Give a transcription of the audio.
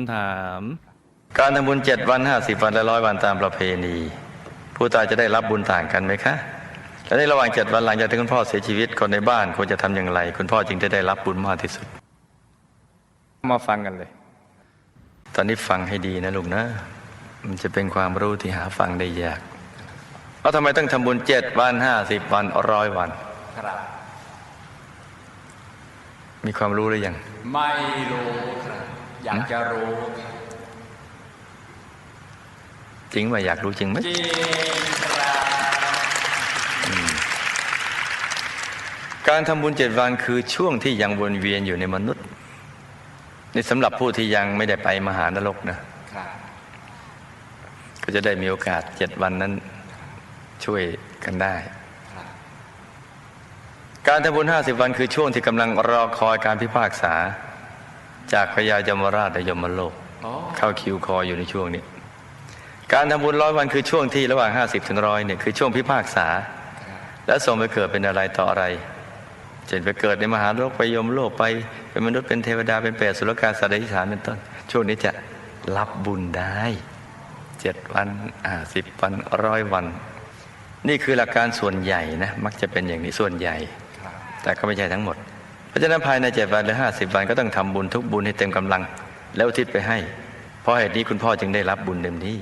ำถาม การทำบุญเจ็ดวันห้าสิบวันและร้อยวันตามประเพณี ผู้ตายจะได้รับบุญต่างกันไหมคะและในระหว่างเจ็ดวันหลังจากที่คุณพ่อเสียชีวิตคนในบ้านควรจะทำอย่างไร คุณพ่อจึงจะได้รับบุญมากที่สุด มาฟังกันเลย ตอนนี้ฟังให้ดีนะลูกนะ มันจะเป็นความรู้ที่หาฟังได้ยากว่าทำไมต้องทำบุญเจ็ดวันห้าสิบวันร้อยวันครับมีความรู้หรือยัง ไม่รู้ครับ อยากจะรู้ จริงว่าอยากรู้จริงไหมจริงครับการทำบุญเจ็ดวันคือช่วงที่ยังวนเวียนอยู่ในมนุษย์นี่สำหรับผู้ที่ยังไม่ได้ไปมหานรกนะครับก็จะได้มีโอกาสเจ็ดวันนั้นช่วยกันได้ครับการทำบุญห้าสิบวันคือช่วงที่กำลังรอคอยการพิพากษา จากพญายมราชและยมโลกอ๋อเข้าคิวคอยอยู่ในช่วงนี้ การทำบุญร้อยวันคือช่วงที่ระหว่างห้าสิบถึงร้อยเนี่ยคือช่วงพิพากษา และส่งไปเกิดเป็นอะไรต่ออะไรเช่นไปเกิดในมหานรกไปยมโลกไป เป็นมนุษย์เป็นเทวดาเป็นเปรตสุรกาสัตว์เดรัจฉานเป็นต้น ช่วงนี้จะรับบุญได้เจ็ดวันอ่าสิบวันร้อยวัน นี่คือหลักการส่วนใหญ่นะมักจะเป็นอย่างนี้ส่วนใหญ่ครับแต่ก็ไม่ใช่ทั้งหมด เพราะฉะนั้นภายในเจ็ดวันหรือห้าสิบวันก็ต้องทำบุญทุกบุญให้เต็มกำลัง แล้วทิศไปให้ เพราะเหตุนี้คุณพ่อจึงได้รับบุญเต็มที่